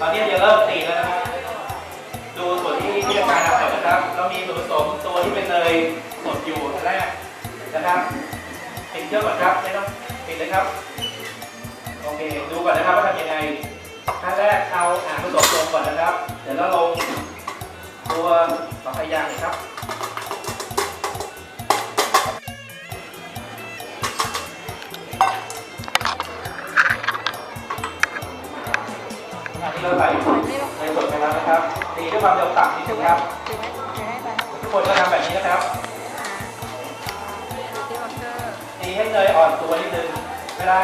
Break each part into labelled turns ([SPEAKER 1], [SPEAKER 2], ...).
[SPEAKER 1] ตอนนี้จะเริ่มตีแล้วนะครับ ดูส่วนที่ที่อาจารย์ทำก่อนนะครับ เรามีส่วนผสมตัวที่เป็นเนยสดอยู่อันแรกนะครับปิดเครื่องก่อนครับไม่ต้องปิดเลยครับ โอเค ดูก่อนนะครับว่าทำยังไงขั้นแรกเอาอ่างผสมลงก่อนนะครับ เดี๋ยวเราลงตัวต่อไปยางครับ เราใส่ในสดไปแล้วนะครับตีด้วยความเร็วต่ำนิดนึงครับ
[SPEAKER 2] ถือให้ถือให้ไป
[SPEAKER 1] ทุกคนก็ทำแบบนี้นะครับ
[SPEAKER 2] ตี
[SPEAKER 1] ให้เนยอ่อนตัวนิดนึง เวลา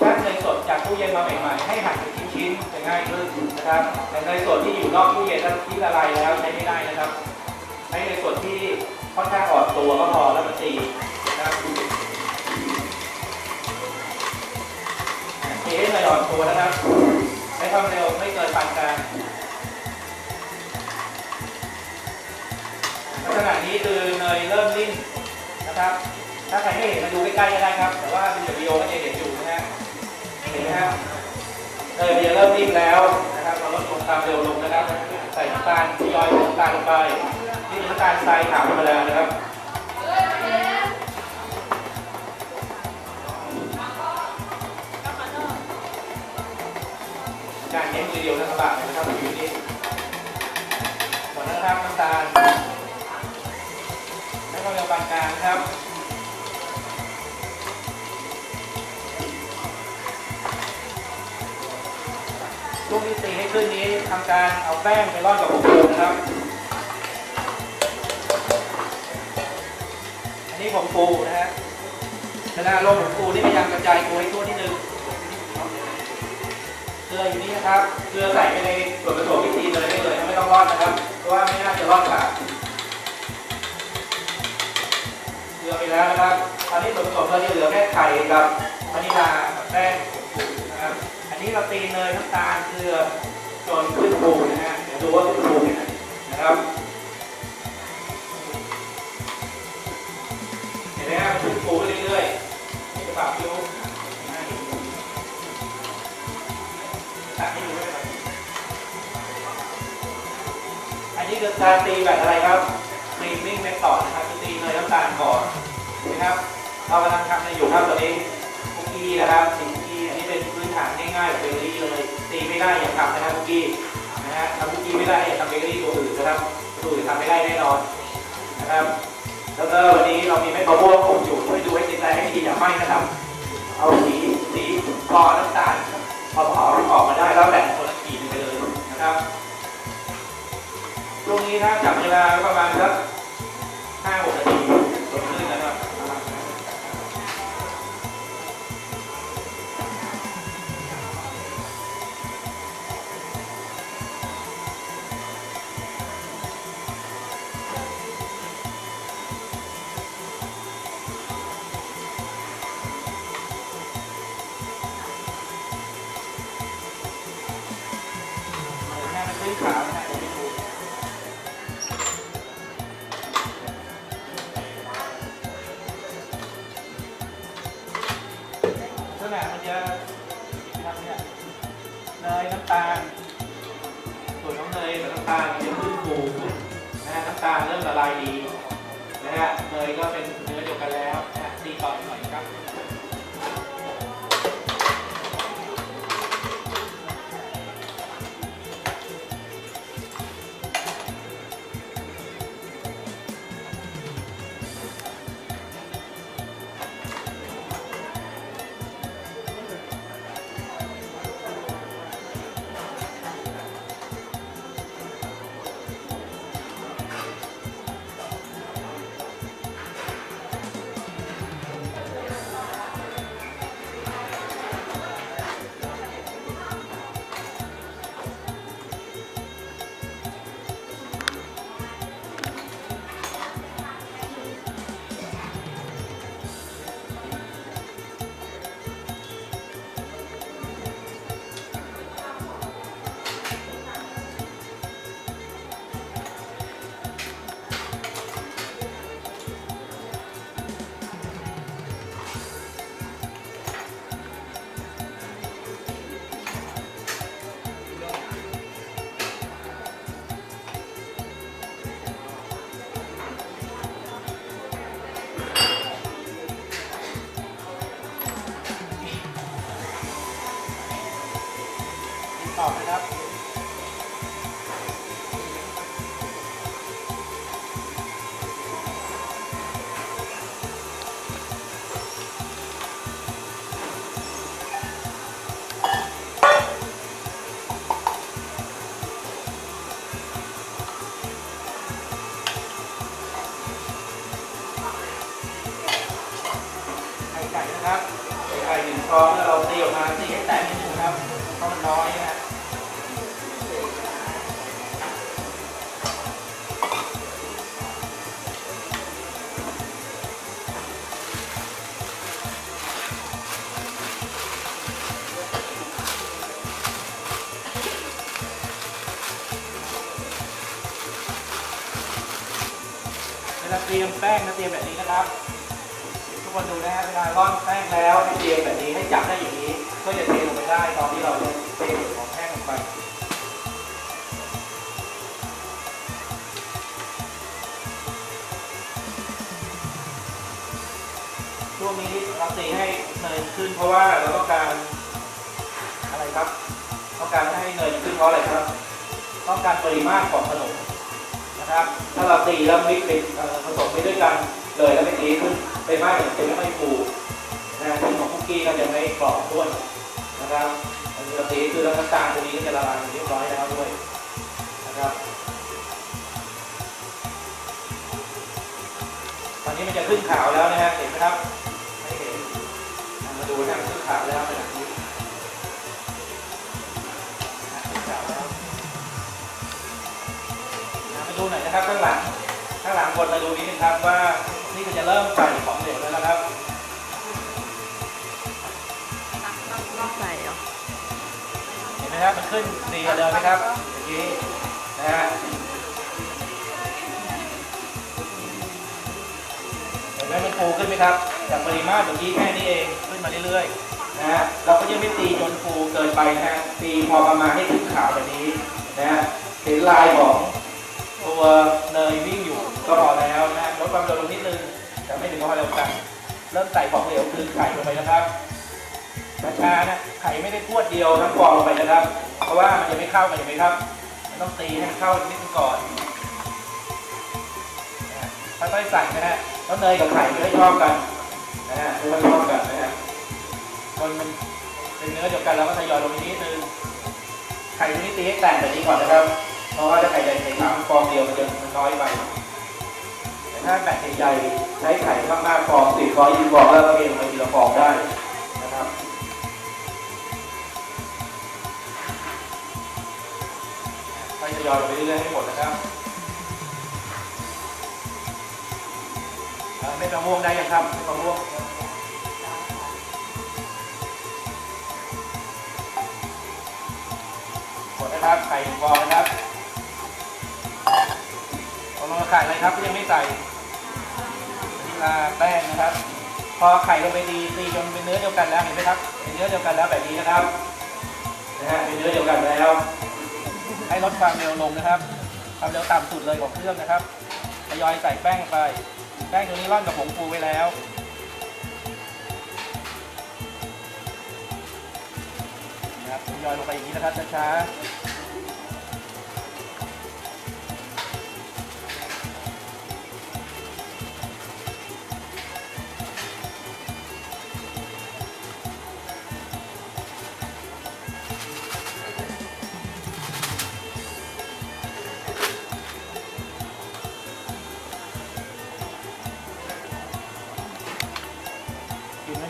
[SPEAKER 1] ถ้าเนยสดจากตู้เย็นมาใหม่ๆ ให้หั่นเป็นชิ้นๆจะง่ายขึ้นนะครับ แต่เนยสดที่อยู่นอกตู้เย็นถ้าที่ละลายแล้วใช้ไม่ได้นะครับให้เนยสดที่ค่อนข้างอ่อนตัวก็พอแล้วมันตีนะครับตีให้เนยอ่อนตัวนะครับ ช้ความเร็วไม่เกินปานกลางลักษณะนี้คือเนยเริ่มนิ่มนะครับ ถ้าใครไม่เห็นมาดูใกล้ๆก็ได้ครับ แต่ว่าเป็นวิดีโอก็จะเห็นอยู่นะฮะเห็นไหมครับเนยมันจะเริ่มนิ่มแล้วนะครับเราลดความเร็วลงนะครับ ใส่น้ำตาลทยอยน้ำตาลลงไปนี่น้ำตาลทรายขาวธรรมดานะครับ การเน้นมือเดียวนะลำบากเลยนะครับอยู่นี่หมดแล้วนะครับน้ำตาลให้วามเร็วปานกลางนะครับลูกที่ตีให้ขึ้นนี้ทำการเอาแป้งไปร่อนกับผงฟูนะครับ อันนี้ผงฟูนะฮะเวลาลงผงฟูนี่พยายามกระจายตัวให้ทั่วที่หนึ่ง ลืออยู่นี่นะครับ เกลือใส่ไปในส่วนผสมวิธีเลยได้เลยไม่ต้องร่อนนะครับ เพราะว่าไม่น่าจะร่อนขาดเกลือไปแล้วนะครับ ตอนนี้ส่วนผสมเราจะเหลือแค่ไข่กับวานิลากับแป้งผงนะครับ อันนี้เราตีเนยน้ำตาลเกลือจนขึ้นปูนะฮะ เดี๋ยวดูว่า ทำเบเกอรี่ตัวอื่นนะครับตัวอื่นทำไม่ได้แน่นอนนะครับ แล้วก็วันนี้เรามีเม็ดมะม่วงอบอยู่ช่วยดูให้ติดใจให้ดีอย่าไหม้นะครับ เอาสีสีกอน้ำตาลพอเผาออกมาได้แล้วแบ่งคนละขีดหนึ่งไปเลยนะครับตรงนี้ถ้าจับเวลาประมาณสักห้าหกนาทีำตาลเริ่มละลายดีนะฮะเนยก็เป็นเนื้อเดียวกันแล้วนะฮะตีต่อหน่อยครับ รียมแป้งนะเตรียมแบบนี้นะครับ ทุกคนดูนะฮะเวลาร่อนแป้งแล้วให้เตรียมแบบนี้ให้จับได้อย่างนี้ก็จะเทลงไปได้ตอนที่เราจะเทของแป้งลงไปช่วงนี้เราตีให้เนยขึ้นเพราะว่าเราต้องการอะไรครับ ต้องการให้เนยขึ้นเพราะอะไรครับ ต้องการปริมาตรของขนม นะครับ ถ้าเราตีแล้วมิกเป็นผสมไปด้วยกันเลยแล้วไม่ตีขึ้นไปมากอย่างเป็นไม่ฟูนะที่ของคุกกี้ก็จะไม่กรอบด้วยนะครับอันนี้เราตีคือแล้วน้ำตาลตัวนี้ก็จะละลายเรียบร้อยแล้วด้วยนะครับตอนนี้มันจะขึ้นขาวแล้วนะฮะเห็นไหมครับไม่เห็นมาดูนะขึ้นขาวแล้วนาดนี้อะ หน่อยนะครับ ข้างหลัง ข้างหลังบนมาดูนิดนึงครับว่านี่ก็จะเริ่มใส่ของเหลวแล้วนะครับ
[SPEAKER 2] ต้องใส่เหรอ
[SPEAKER 1] เห็นไหมครับมันขึ้นดีกว่าเดิมไหมครับเมื่อกี้นะฮะเห็นไหมมันฟูขึ้นไหมครับจากปริมาตรเมื่อกี้แค่นี้เองขึ้นมาเรื่อยๆนะฮะเราก็ยังไม่ตีจนฟูเกินไปนะฮะตีพอประมาณให้ขึ้นขาวแบบนี้นะฮะเห็นลายของ ตัวเนยวิ่งอยู่ก็พอแล้วนะลดความเร็วลงนิดนึงแต่ไม่ถึงกับความเร็วกันเริ่มใส่ของเหลวคือไข่ลงไปนะครับช้าๆนะไข่ไม่ได้พวดเดียวทั้งฟองลงไปนะครับ เพราะว่ามันจะไม่เข้ากันเห็นไหมครับมันต้องตีให้มันเข้านิดนึงก่อนนะค่อยๆใส่นะฮะแล้วเนยกับไข่ไม่ได้ชอบกันนะฮะไม่ค่อยชอบกันนะฮะจนมันเป็นเนื้อเดียวกันแล้วก็ทยอยลงไปนิดนึงไข่ตัวนี้ตีให้แตกแบบนี้ก่อนนะครับ เพราะว่าถ้าไข่ใหญ่ใส่สามฟองเดียวมันจะมันน้อยไปแต่ถ้าแบตใหญ่ใช้ไข่มากๆฟองสิบฟองยี่สิบฟองแล้วเองมันทีละฟองได้นะครับค่อยทยอยลงไปเรื่อยๆให้หมดนะครับเอ่อเม็ดมะม่วงได้ยังครับเม็ดมะม่วงหมดนะครับไข่ฟองนะครับ เอาลงมาไข่เลยครับก็ยังไม่ใส่วานิลาแป้งนะครับ พอไข่ลงไปดีตีจนเป็นเนื้อเดียวกันแล้วเห็นไหมครับ เป็นเนื้อเดียวกันแล้วแบบนี้นะครับนะฮะเป็นเนื้อเดียวกันแล้ว ให้ลดความเร็วลงนะครับความเร็วต่ำสุดเลยของเครื่องนะครับทยอยใส่แป้งไป แป้งตัวนี้ร่อนกับผงฟูไว้แล้วนะครับทยอยลงไปอย่างนี้นะครับช้าๆ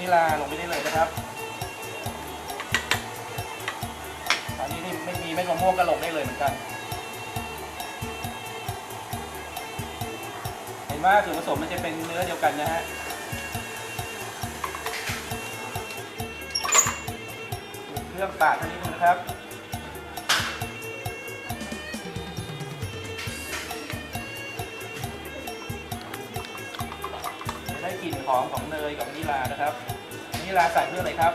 [SPEAKER 1] นวานิลาลงไปได้เลยนะครับตอนนี้นี่ไม่มีเม็ดมะม่วงก็ลงได้เลยเหมือนกัน เห็นว่าส่วนผสมมันจะเป็นเนื้อเดียวกันนะฮะเครื่องปาดเท่านี้นึงนะครับจะได้กลิ่นหอมของเนยกับนิลานะครับ นิลาใส่เพื่ออะไรครับ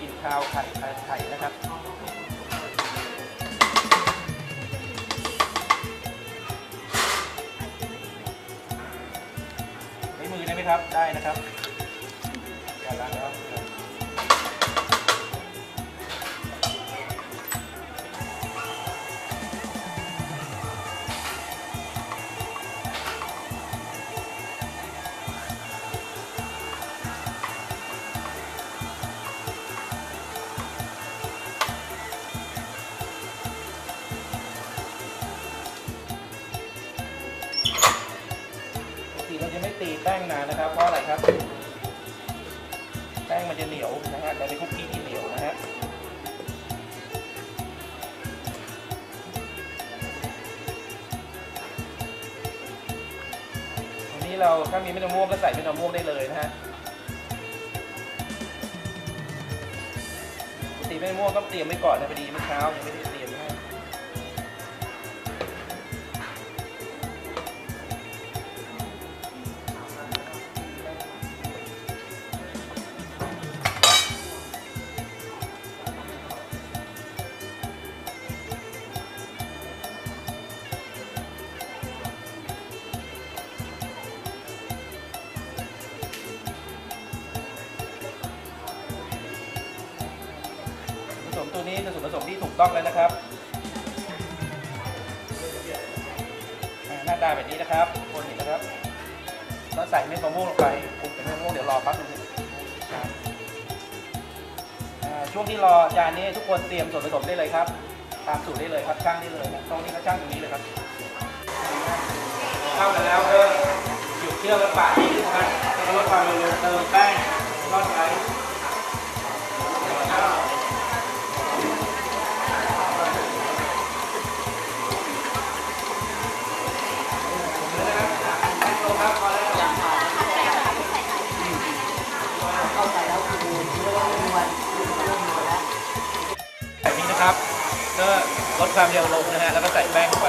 [SPEAKER 1] กินข้าวไข่ไข่ไข่นะครับใช้มือได้ไหมครับ ได้นะครับอย่าล้างแล้ว นานะครับ เพราะอะไรครับ แป้งมันจะเหนียวนะฮะแต่เป็นคุกกี้ที่เหนียวนะฮะวันนี้เราถ้ามีเม็ดมะม่วงก็ใส่เม็ดมะม่วงได้เลยนะฮะปกติเม็ดมะม่วงต้องเตรียมไว้ก่อนนะพอดีเมื่อเช้ายังไม่ได้ ตัวนี้เป็นส่วนผสมที่ถูกต้องแล้วนะครับหน้าตาแบบนี้นะครับ คนเห็นนะครับแล้วใส่เม็ดมะม่วงลงไปคลุกเม็ดมะม่วงเดี๋ยวรอแป๊บนึงครับช่วงที่รอจานนี้ทุกคนเตรียมส่วนผสมได้เลยครับ ตามสูตรได้เลยครับช่างได้เลยนะตรงนี้ก็ช่างตรงนี้เลยครับเข้ากันแล้วก็หยุดเครื่องแล้วปาดนี้นะครับแล้วลดความเร็วลงเติมแป้ง ความเร็วลงนะฮะ แล้วก็ใส่แป้งไป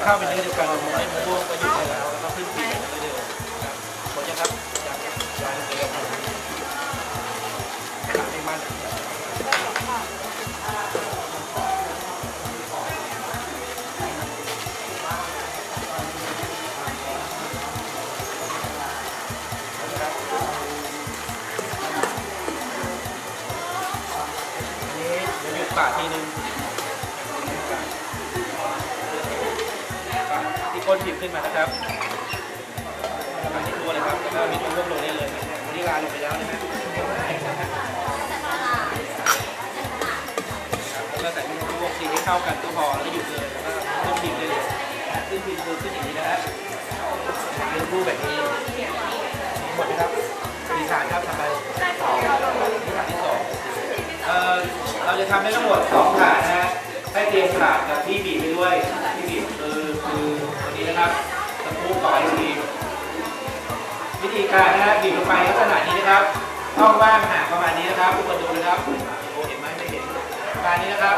[SPEAKER 1] ตีนาวเป็นเนื้อเดียวกันมันไม่ม่วงก็หยุดได้แล้วแล้วก็ขึ้นปีกไปเรื่อยๆครับหมดยังครับยังยังเร็วครับไม่มั่นอันนี้เดี๋ยวหยุดปาทีนึง ที่ก้นผิวขึ้นมานะครับทำที่ตัวเลยครับแล้วมีตัวรวบลงได้เลยวันนี้ลาลงไปแล้วนะฮะแล้วก็ใส่ที่รวบสีให้เข้ากันก็พอแล้วหยุดเลยแล้วก็ต้มผิวได้เลยขึ้นผิวคือขึ้นอย่างนี้นะฮะเป็นรูปแบบนี้หมดไหมครับมีฐานครับทำไปมีฐานที่สองเอ่อเราจะทำได้ทั้งหมดสองฐานนะฮะให้เตรียมถาดกับที่บีบไปด้วย นี้นะครับตะปูต่อไอศครีมวิธีการนะฮะบีบลงไปลักษณะนี้นะครับช่องว่างห่างประมาณนี้นะครับทุกคนดูนะครับโอ้เห็นไหมไม่เห็นประมาณนี้นะครับ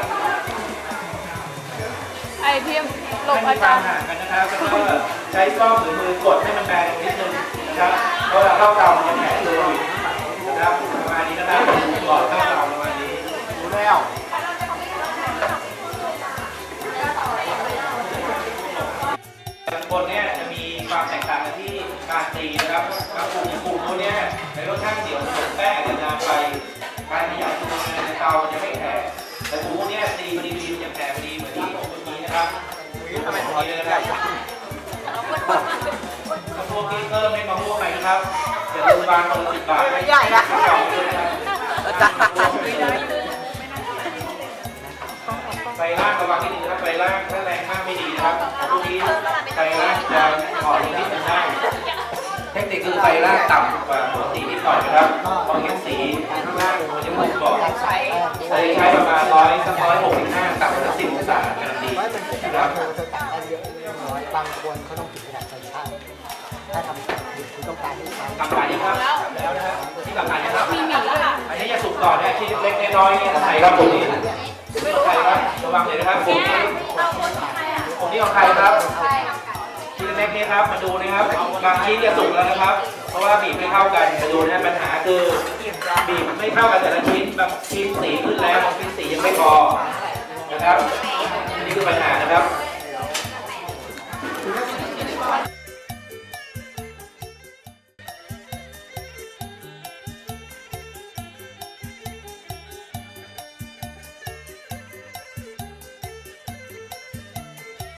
[SPEAKER 2] ไอพิมพ์ล
[SPEAKER 1] ให้
[SPEAKER 2] ง
[SPEAKER 1] มี
[SPEAKER 2] อา
[SPEAKER 1] ควา
[SPEAKER 2] จามรย์
[SPEAKER 1] ห่างกันนะครับแล้วก็ใช้ซ่อมหรือมือกดให้มันแบนตรงนิดนึงนะครับเพราะเราเข้าเตามันจะแข็งตัวอยู่นะครับประมาณนี้นะครับก่อนเข้าเตาประมาณนี้รู้แล้ว แต่ละคนเนี่ยจะมีความแตกต่างกันที่การตีนะครับบางกลุ่มกลุ่มพวกเนี้ยในรสชาติเดี๋ยวผสมแป้งอาจจะนานไป การขยายตัวในเตามันจะไม่แข็งแต่กลุ่มพวกเนี้ยตีพอดีๆมันจะแข็งพอดีเหมือนที่ผมเมื่อกี้นะครับทำไมพอดีเลยนะครับถ้าพวกนี้เพิ่มไม่มาม่วงไปนะครับอย่าลืมวางคนละสิบบาทใหญ่ละเก่าเลยนะครับไฟล่างระวังนิดนึงนะครับไฟล่างถ้าแรงมากไม่ดี ไฟล่างต่ำกว่าปกตินิดหน่อยนะครับเพราะงั้นสีข้างล่างมันจะหมุนก่อนใช้ใช้ประมาณร้อยสักร้อยหกสิบห้าต่ำกว่าสิบองศาการันตี
[SPEAKER 3] ว่ามันเป็น
[SPEAKER 1] นะค
[SPEAKER 3] รา
[SPEAKER 1] รับ
[SPEAKER 3] คาจะตัดได้เยอะเล็กน้อยบางคนเขาต้องถึงขนาดไฟช่างถ้าทำดิบคือต้องการให้ใช้
[SPEAKER 1] ทำผ่านนี้ครับทำแล้วนะฮะที่ทำผ่านนี้ครับอันนี้จะสุกก่อนนะชิ้นเล็กๆน้อยๆนี่ใส่ครับผมนี่ใส่ครับระวังเลยนะครับผมผมนี่ของใครครับ ชิ้นเล็กนี่ครับมาดูนะครับบางชิ้นจะสุกแล้วนะครับ เพราะว่าบีบไม่เข้ากันมาดูนะปัญหาคือบีบไม่เข้ากันแต่ละชิ้นบางชิ้นสีขึ้นแล้วบางชิ้นสียังไม่พอนะครับนี่คือปัญหานะครับ